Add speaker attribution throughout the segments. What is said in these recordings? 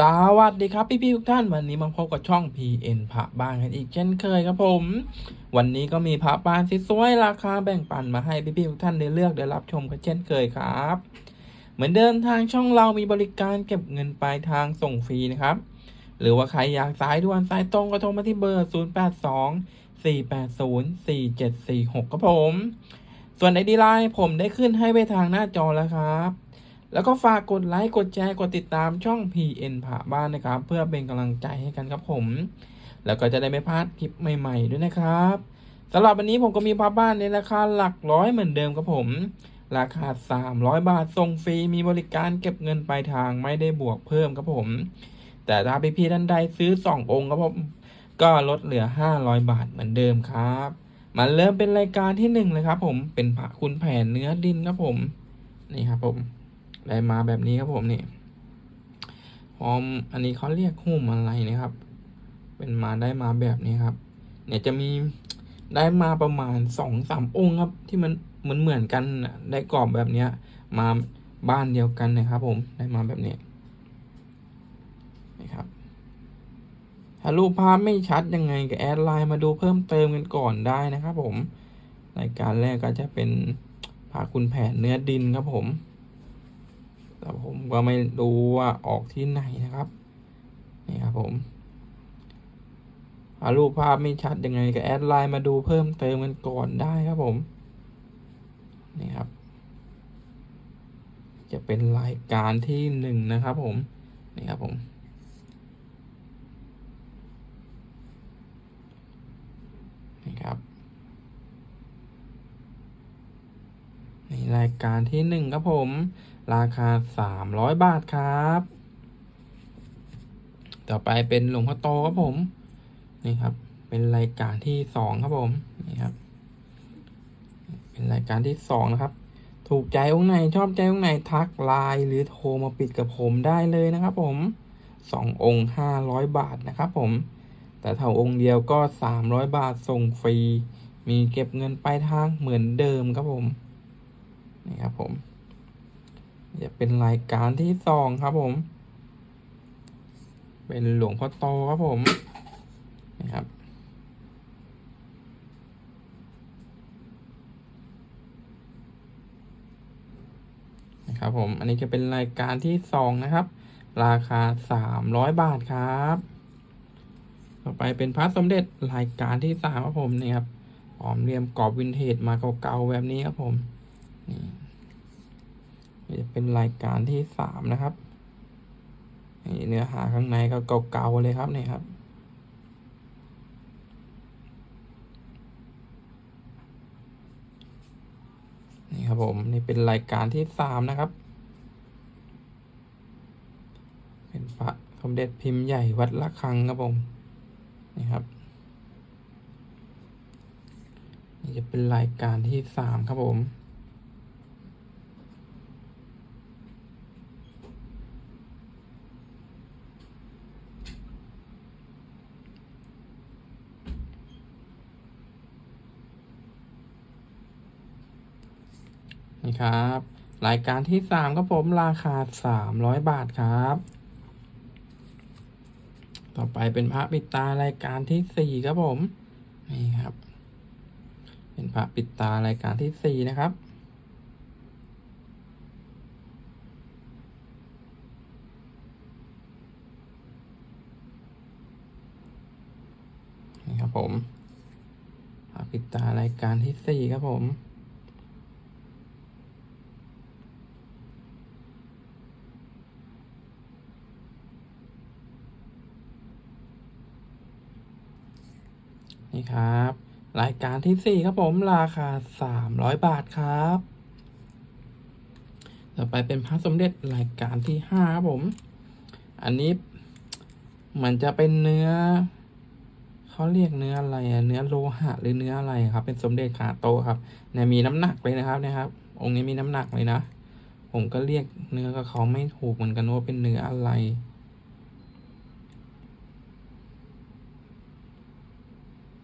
Speaker 1: สวัสดีครับพี่ๆทุกท่านวันนี้มาพบกับช่อง PN พระบ้านกันอีกเช่นเคยครับผม วันนี้ก็มีพระบ้านสวยๆราคาแบ่งปันมาให้พี่ๆทุกท่านได้เลือกได้รับชมกันเช่นเคยครับ เหมือนเดิมทางช่องเรามีบริการเก็บเงินปลายทางส่งฟรีนะครับ หรือว่าใครอยากสายด่วนสายตรงก็โทรมาที่เบอร์ 082 480 4746 ครับผม ส่วนไอดีไลน์ผมได้ขึ้นให้ไว้ทางหน้าจอแล้วครับ แล้วก็ฝากกดไลค์กดแชร์กดติดตามช่อง PN ผ่าบ้านนะครับ เพื่อเป็นกำลังใจให้กันครับผม แล้วก็จะได้ไม่พลาดคลิปใหม่ ๆ ด้วยนะครับสำหรับวันนี้ผมก็มีผ้าบ้านในราคาหลักร้อยเหมือนเดิมครับผม ราคา 300 บาทส่งฟรีมีบริการเก็บเงินปลายทางไม่ได้บวกเพิ่มครับผม แต่ถ้าพี่ๆท่านใดซื้อ 2 องค์ครับผมก็ลดเหลือ 500 บาทเหมือนเดิมครับมาเริ่มเป็นรายการที่หนึ่งเลยครับผมเป็นพระคุณแผนเนื้อดินครับผมนี่ครับผม ได้มาแบบนี้ครับผมนี่พร้อมอันนี้เขาเรียกหุ้มอะไรนะครับ เป็นมาได้มาแบบนี้ครับ เนี่ยจะมีได้มาประมาณสองสามองค์ครับ ที่มันเหมือนเหมือนกันได้กรอบแบบเนี้ย มาบ้านเดียวกันนะครับ ผมได้มาแบบนี้นี่ครับถ้ารูปภาพไม่ชัดยังไงก็แอดไลน์มาดูเพิ่มเติมกันก่อนได้นะครับ ผมรายการแรกก็จะเป็นผาคุณแผนเนื้อดินครับผม แต่ผมก็ไม่รู้ว่าออกที่ไหนนะครับนี่ครับผมถ้ารูปภาพไม่ชัดยังไงก็แอดไลน์มาดูเพิ่มเติมกันก่อนได้ครับผมนี่ครับ จะเป็นรายการที่หนึ่งนะครับ ผมนี่ครับผมนี่ครับ นี่รายการที่หนึ่งครับผม ราคาสามร้อยบาทครับ ต่อไปเป็นหลวงพ่อโตครับผม นี่ครับ เป็นรายการที่สองครับผม นี่ครับ เป็นรายการที่สองนะครับ ถูกใจองค์ไหนชอบใจองค์ไหนทักไลน์หรือโทรมาปิดกับผมได้เลยนะครับผมสององค์ห้าร้อยบาทนะครับผม แต่ถ้าองค์เดียวก็สามร้อยบาทส่งฟรี มีเก็บเงินปลายทางเหมือนเดิมครับผม นี่ครับผมจะเป็นรายการที่สองครับผม เป็นหลวงพ่อโตครับผมนะครับ นะครับผม อันนี้จะเป็นรายการที่สองนะครับ ราคาสามร้อยบาทครับ ต่อไปเป็นพระสมเด็จรายการที่สามครับผมนี่ครับหอมเรียมกรอบวินเทจมาเก่าๆแบบนี้ครับผม นี่จะเป็นรายการที่สามนะครับนี่เนื้อหาข้างในก็เก่าๆเลยครับนี่ครับ นี่ครับผมนี่เป็นรายการที่สามนะครับ เป็นพระสมเด็จพิมพ์ใหญ่วัดละคังครับผมนี่ครับนี่จะเป็นรายการที่สามครับผม นี่ ครับ รายการที่สามครับผมราคาสามร้อยบาทครับ ต่อไปเป็นพระปิดตารายการที่สี่ครับผม นี่ครับ เป็นพระปิดตารายการที่สี่นะครับนี่ครับผมพระปิดตารายการที่สี่ครับผม นี่ครับ รายการที่สี่ครับผมราคาสามร้อยบาทครับ ต่อไปเป็นพระสมเด็จรายการที่ห้าครับผม อันนี้มันจะเป็นเนื้อเขาเรียกเนื้ออะไรเนื้อโลหะหรือเนื้ออะไรครับ เป็นสมเด็จขาโตครับเนี่ยมีน้ำหนักเลยนะครับนะครับ องค์นี้มีน้ำหนักเลยนะ ผมก็เรียกเนื้อกับเขาไม่ถูกเหมือนกันว่าเป็นเนื้ออะไร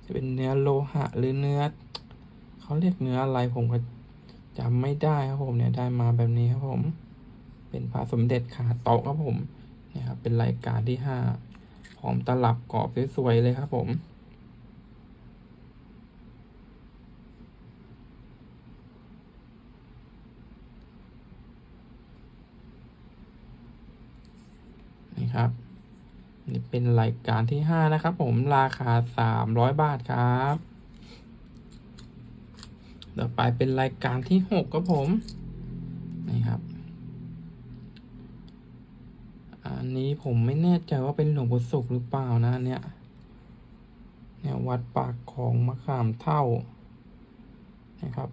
Speaker 1: จะเป็นเนื้อโลหะหรือเนื้อเขาเรียกเนื้ออะไรผมก็จำไม่ได้ครับผมเนี่ยได้มาแบบนี้ครับผม เป็นพระสมเด็จขาโตครับผมเนี่ยครับเป็นรายการที่ห้าหอมตลับกรอบสวยๆเลยครับผมนี่ครับ นี่เป็นรายการที่ห้านะครับผมราคาสามร้อยบาทครับต่อไปเป็นรายการที่หกครับผมนี่ครับ อันนี้ผมไม่แน่ใจว่าเป็นหลวงปู่ศุกร์หรือเปล่านะเนี่ย เนี่ยวัดปากของมะขามเท่านะครับ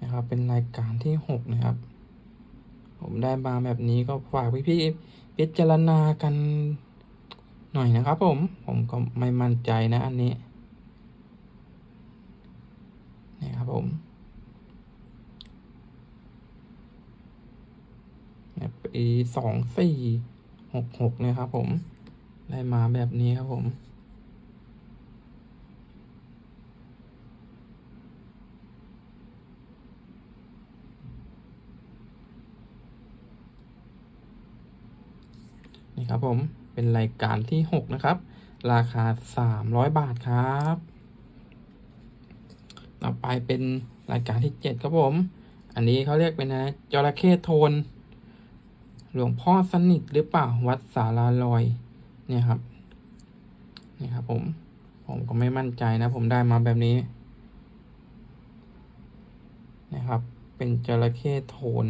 Speaker 1: นะครับเป็นรายการที่หกนะครับ ผมได้มาแบบนี้ก็ฝากพี่ๆพิจารณากันหน่อยนะครับผม ผมก็ไม่มั่นใจนะอันนี้นี่ครับผมปีสองสี่หกหกนะครับผม ได้มาแบบนี้ครับผมี่ครับผมเป็นรายการที่ 6 นะครับ ราคา 300 บาทครับต่อไปเป็นรายการที่ 7 ครับผม อันนี้เขาเรียกเป็นนะจระเข้โทน หลวงพ่อสนิทหรือเปล่าวัดสาราลอยเนี่ยครับนี่ครับผม ผมก็ไม่มั่นใจนะ ผมได้มาแบบนี้ นะครับ เป็นจระเข้โทน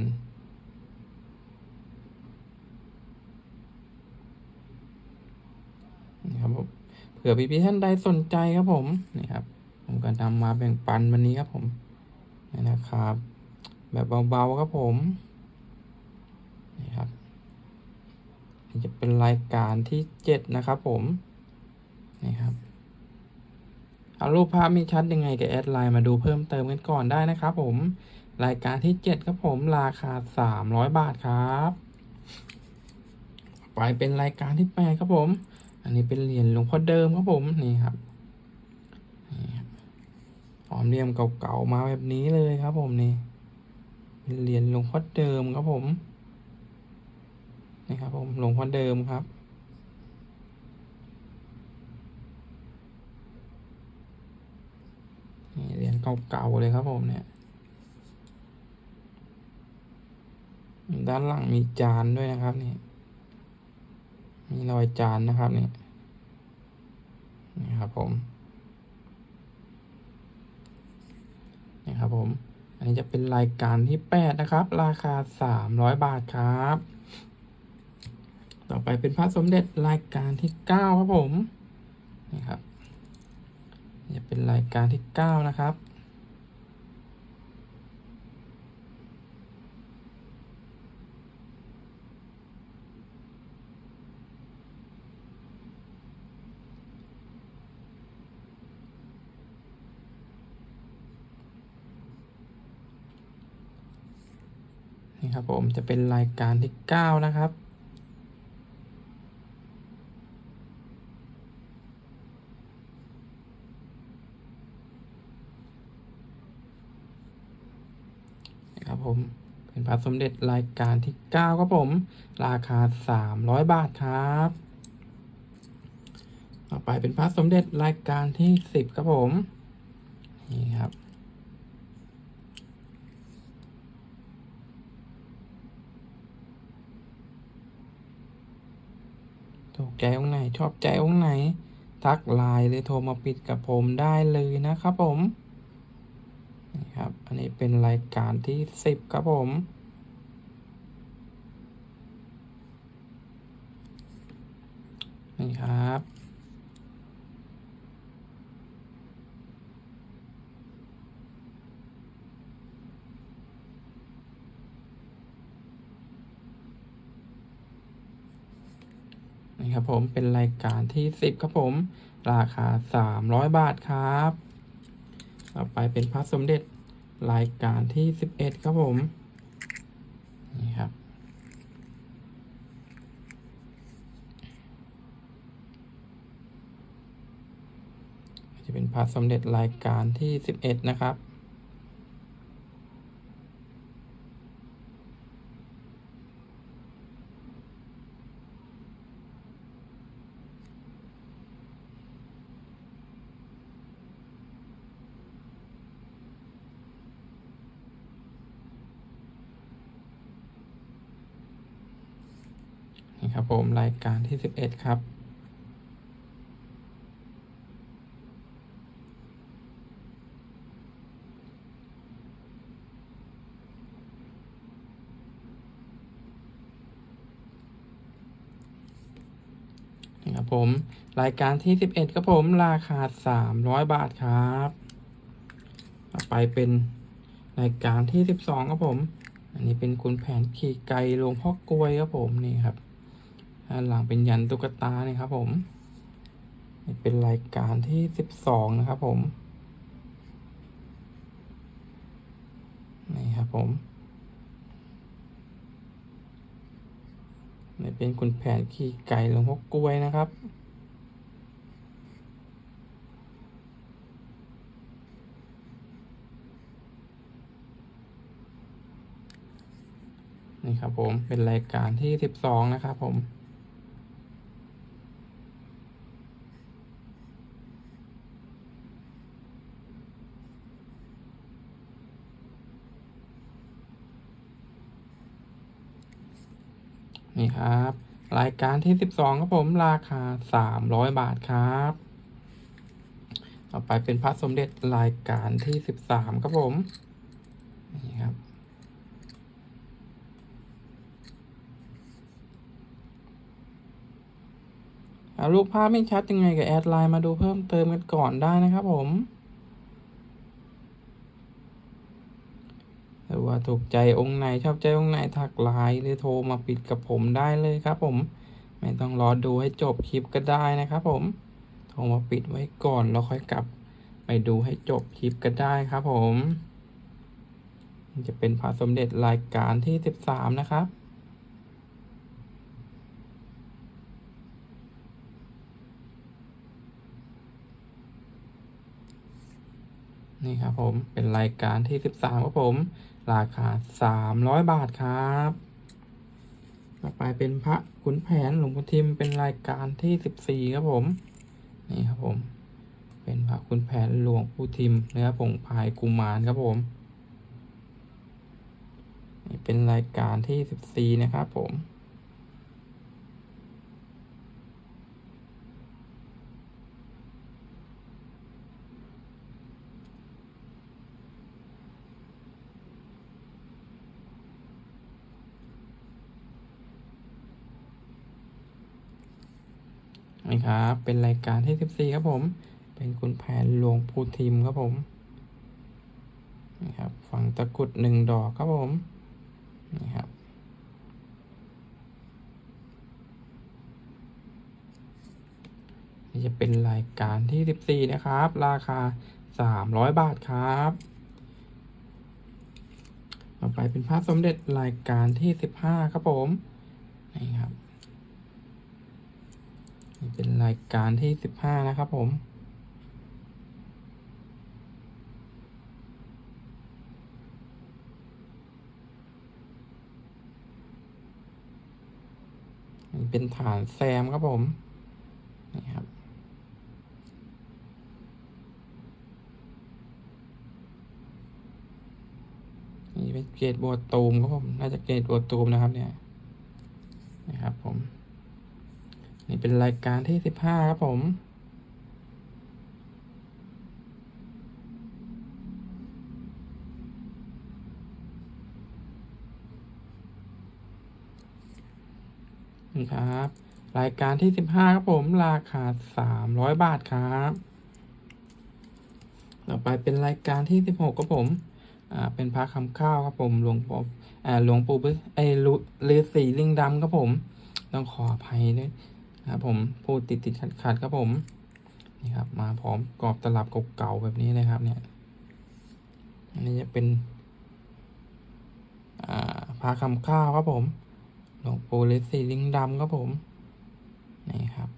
Speaker 1: นะครับผมเผื่อพี่ๆท่านใดสนใจครับผมนี่ครับ ผมก็นำมาแบ่งปันวันนี้ครับผมนะครับ แบบเบาๆครับผมนี่ครับจะเป็นรายการที่เจ็ดนะครับผมนี่ครับเอารูปภาพไม่ชัดยังไงก็แอดไลน์มาดูเพิ่มเติมกันก่อนได้นะครับผมรายการที่เจ็ดครับผมราคาสามร้อยบาทครับ ไปเป็นรายการที่แปดครับผม อันนี้เป็นเหรียญหลวงพ่อเดิมครับผมนี่ครับหอมเรียมเก่าๆมาแบบนี้เลยครับ ผมนี่ เป็นเหรียญหลวงพ่อเดิมครับผมนี่ครับผมหลวงพ่อเดิมครับนี่เหรียญเก่าๆเลยครับผมเนี่ยด้านหลังมีจานด้วยนะครับนี่ มีรอยจานนะครับนี่นี่ครับผมนี่ครับผม อันนี้จะเป็นรายการที่แปดนะครับ ราคาสามร้อยบาทครับ ต่อไปเป็นพระสมเด็จรายการที่เก้าครับผมนี่ครับจะเป็นรายการที่เก้านะครับ จะเป็นรายการที่ 9 นะครับ นะครับผม เป็นพระสมเด็จรายการที่ 9 ครับผม ราคา 300 บาทครับ ต่อไปเป็นพระสมเด็จรายการที่ 10 ครับผม นี่ครับ ใจองค์ไหน ชอบใจองค์ไหน ทักไลน์หรือโทรมาปิดกับผมได้เลยนะครับผมนะครับ อันนี้เป็นรายการที่สิบครับผมนี่ครับ ครับผมเป็นรายการที่สิบครับผม ราคาสามร้อยบาทครับต่อไปเป็นพระสมเด็จรายการที่สิบเอ็ดครับผมนี่ครับจะเป็นพระสมเด็จรายการที่สิบเอ็ดนะครับ ครับผมรายการที่สิบเอ็ดครับ นี่ครับผม รายการที่สิบเอ็ดครับผมราคาสามร้อยบาทครับต่อไปเป็นรายการที่สิบสองครับผม อันนี้เป็นคุณแผนขี่ไก่หลวงพ่อกลวยครับผมนี่ครับ ด้านหลังเป็นยันตุ๊กตานี่ครับผมเป็นรายการที่สิบสองนะครับผมนี่ครับผมนี่เป็นคุณแผนขี่ไก่หลวงพ่อกล้วยนะครับนี่ครับผมเป็นรายการที่สิบสองนะครับผม นี่ครับ รายการที่สิบสองครับผมราคาสามร้อยบาทครับ ต่อไปเป็นพระสมเด็จรายการที่สิบสามครับผมนี่ครับเอารูปภาพไม่ชัดยังไงก็แอดไลน์มาดูเพิ่มเติมกันก่อนได้นะครับผมหรือว่า ถูกใจองค์ไหนชอบใจองค์ไหนทักไลน์หรือโทรมาปิดกับผมได้เลยครับผม ไม่ต้องรอดูให้จบคลิปก็ได้นะครับผม โทรมาปิดไว้ก่อนแล้วค่อยกลับ ไปดูให้จบคลิปก็ได้ครับผม จะเป็นพระสมเด็จรายการที่สิบสามนะครับนี่ครับผมเป็นรายการที่สิบสามครับผม ราคาสามร้อยบาทครับ ต่อไปเป็นพระขุนแผนหลวงพ่อทิมเป็นรายการที่สิบสี่ครับผม นี่ครับผม เป็นพระขุนแผนหลวงพ่อทิมเนื้อผงพายกุมารครับผม นี่เป็นรายการที่สิบสี่นะครับผม นี่ ครับ เป็นรายการที่สิบสี่ครับผม เป็นคุณแผนหลวงปู่ทิมครับผมนี่ครับฝั่งตะกรุดหนึ่งดอกครับผมนี่ครับนี่จะเป็นรายการที่สิบสี่นะครับ ราคาสามร้อยบาทครับ ต่อไปเป็นพระสมเด็จรายการที่สิบห้าครับผม นี่ครับ นี่เป็นรายการที่สิบห้านะครับผม นี่เป็นฐานแซมครับผม นี่ครับนี่เป็นเกรดบัวตูมครับผม น่าจะเกรดบัวตูมนะครับเนี่ย นะครับผม นี่เป็นรายการที่สิบห้าครับผมนี่ครับ รายการที่สิบห้าครับผม ราคาสามร้อยบาทครับ ต่อไปเป็นรายการที่สิบหกครับผม อ่า เป็นพระคำข้าวครับผม หลวงปู่อ่าหลวงปู่ไอ้ลุฤาษีลิงดำครับผม ต้องขออภัยด้วย นะครับผมพูดติดติดขัดขัดๆครับผมนี่ครับมาพร้อมกรอบตลับเก่าๆแบบนี้เลยครับเนี่ยอันนี้จะเป็นอ่าคำข้าวครับผมหลวงปู่ฤาษีลิงดำครับผม นี่ครับ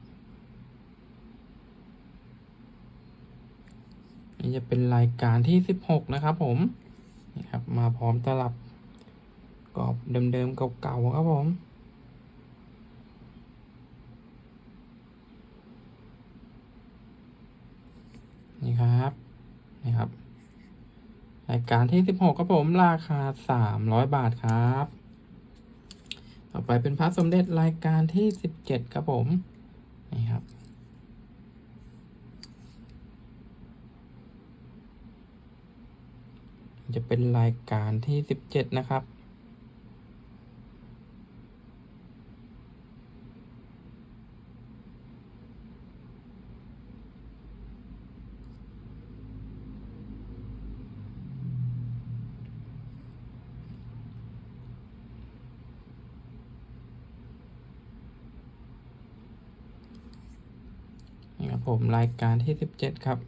Speaker 1: นี่จะเป็นรายการที่สิบหกนะครับผม นี่ครับ มาพร้อมตลับกรอบเดิมๆเก่าๆครับผม นี่ครับ นี่ครับ รายการที่สิบหกครับผมราคาสามร้อยบาทครับ ต่อไปเป็นพระสมเด็จรายการที่สิบเจ็ดครับผม นี่ครับจะเป็นรายการที่สิบเจ็ดนะครับ ผมรายการที่สิบเจ็ดครับ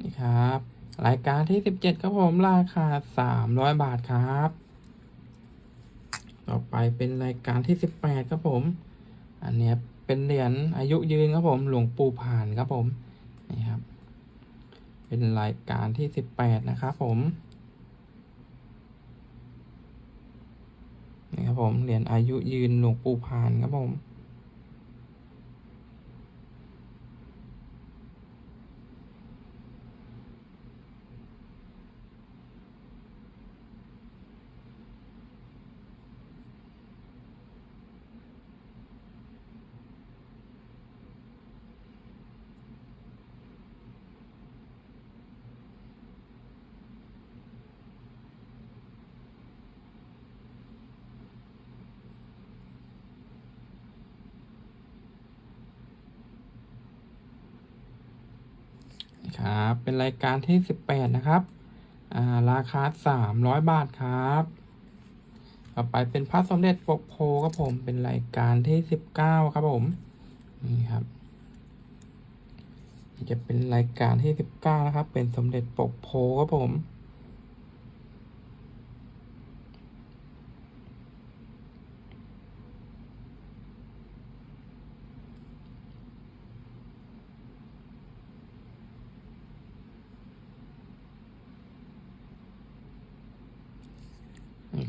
Speaker 1: นี่ครับ รายการที่สิบเจ็ดครับผมราคาสามร้อยบาทครับ ต่อไปเป็นรายการที่สิบแปดครับผม อันเนี้ยเป็นเหรียญอายุยืนครับผมหลวงปู่ผ่านครับผม เป็นรายการที่สิบแปดนะครับผมนี่ครับผมเหรียญอายุยืนหลวงปู่พานครับผม ครับ เป็นรายการที่สิบแปดนะครับอ่าราคาสามร้อยบาทครับ ต่อไปเป็นพระสมเด็จปกโพครับผมเป็นรายการที่สิบเก้าครับผมนี่ครับจะเป็นรายการที่สิบเก้านะครับ เป็นสมเด็จปกโพครับผม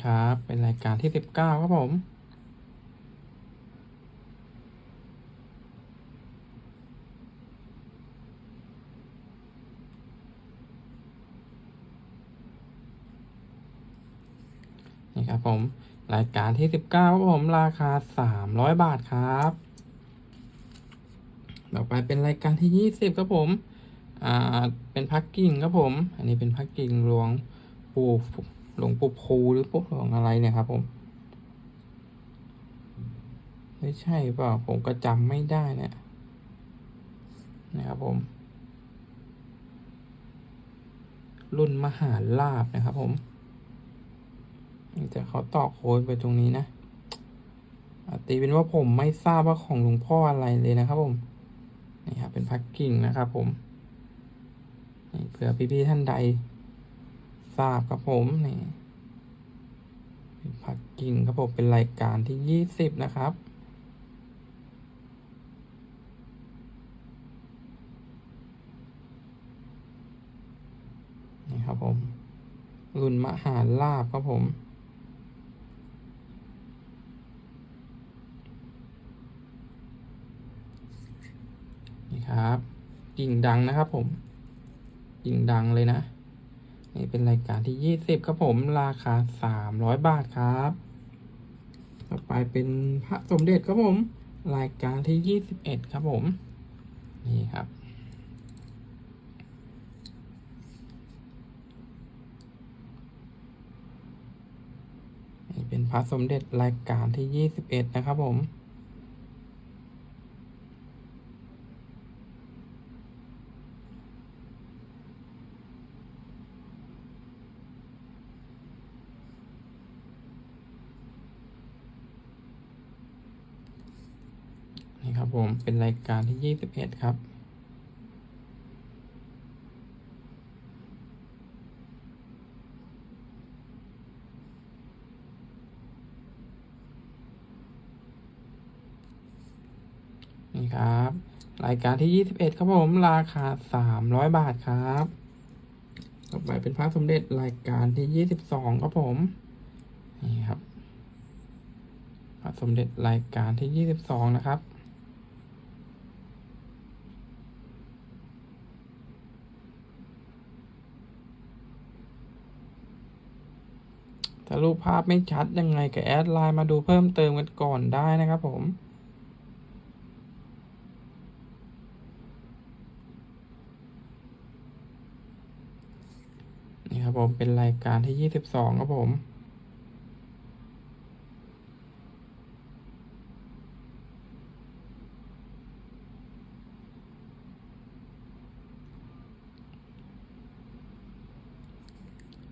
Speaker 1: ครับ เป็นรายการที่สิบเก้าครับผม นี่ครับผม รายการที่สิบเก้าครับผม ราคาสามร้อยบาทครับ ต่อไปเป็นรายการที่ยี่สิบครับผม อ่า เป็นพักกิ่งครับผม อันนี้เป็นพักกิ่งหลวงปู่ หลวงปู่ภูหรือปู่หลวงอะไรเนี่ยครับผม ไม่ใช่เปล่าผมก็จำไม่ได้เนี่ยนะครับผม รุ่นมหาลาบนะครับผมแต่เขาตอกโค้ดไปตรงนี้นะตีเป็นว่าผมไม่ทราบว่าของหลวงพ่ออะไรเลยนะครับผม นี่ครับเป็นพักกิ่งนะครับผมเผื่อพี่ๆท่านใด ทราบครับผมนี่เป็นพักกิ่งครับผมเป็นรายการที่ยี่สิบนะครับ นี่ครับผม รุ่นมหาลาบครับผมนี่ครับ กิ่งดังนะครับผม กิ่งดังเลยนะ นี่เป็นรายการที่ยี่สิบครับผมราคาสามร้อยบาทครับ ต่อไปเป็นพระสมเด็จครับผม รายการที่ยี่สิบเอ็ดครับผม นี่ครับนี่เป็นพระสมเด็จรายการที่ยี่สิบเอ็ดนะครับผม นี่ครับผม เป็นรายการที่ยี่สิบเอ็ดครับ นี่ครับ รายการที่ยี่สิบเอ็ดครับผม ราคาสามร้อยบาทครับ ต่อไปเป็นพระสมเด็จรายการที่ยี่สิบสองครับผม นี่ครับพระสมเด็จรายการที่ยี่สิบสองนะครับ ถ้ารูปภาพไม่ชัดยังไงก็แอดไลน์มาดูเพิ่มเติมกันก่อนได้นะครับผมนี่ครับผมเป็นรายการที่ยี่สิบสองครับผม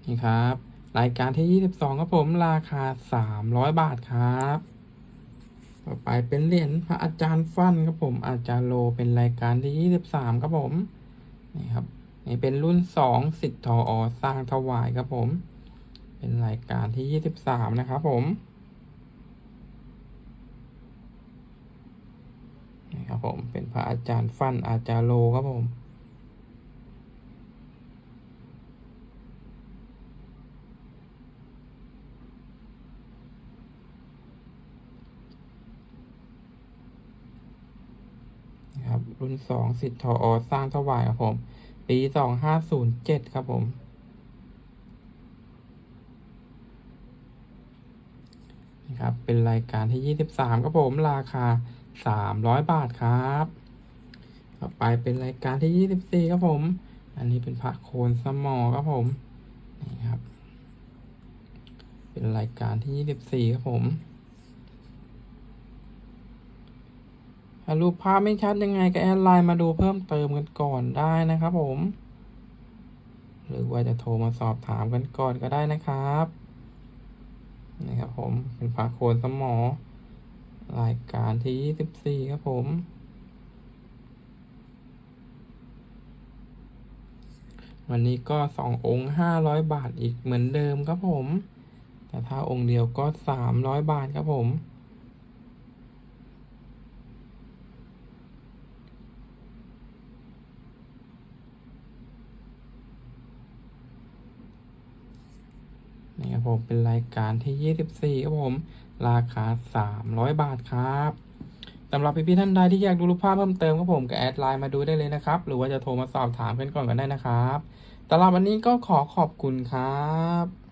Speaker 1: นี่ครับ รายการที่ยี่สิบสองครับผมราคาสามร้อยบาทครับ ต่อไปเป็นเหรียญพระอาจารย์ฟันครับผม อาจารย์โลเป็นรายการที่ยี่สิบสามครับผม นี่ครับ นี่เป็นรุ่นสองสิทธ์ทออสร้างถวายครับผม เป็นรายการที่ยี่สิบสามนะครับผมนี่ครับผมเป็นพระอาจารย์ฟันอาจารย์โลครับผม นะครับ รุ่นสองสิทธิ์ทออสร้างถวายครับผม ปีสองห้าศูนย์เจ็ดครับผมนี่ครับ เป็นรายการที่ยี่สิบสามครับผม ราคาสามร้อยบาทครับ ต่อไปเป็นรายการที่ยี่สิบสี่ครับผม อันนี้เป็นพระโคนสมอครับผม นี่ครับ เป็นรายการที่ยี่สิบสี่ครับผม ถ้ารูปภาพไม่ชัดยังไงก็แอดไลน์มาดูเพิ่มเติมกันก่อนได้นะครับผม หรือว่าจะโทรมาสอบถามกันก่อนก็ได้นะครับนี่ครับผมเป็นพาโคนสมอ รายการที่ยี่สิบสี่ครับผม วันนี้ก็สององค์ห้าร้อยบาทอีกเหมือนเดิมครับผม แต่ถ้าองค์เดียวก็สามร้อยบาทครับผม นี่ ครับผมเป็นรายการที่ 24 ครับผม ราคา 300 บาทครับสำหรับพี่ๆท่านใดที่อยากดูรูปภาพเพิ่มเติมครับผมก็แอดไลน์มาดูได้เลยนะครับ หรือว่าจะโทรมาสอบถามกันก่อนก็ได้นะครับสำหรับวันนี้ก็ขอขอบคุณครับ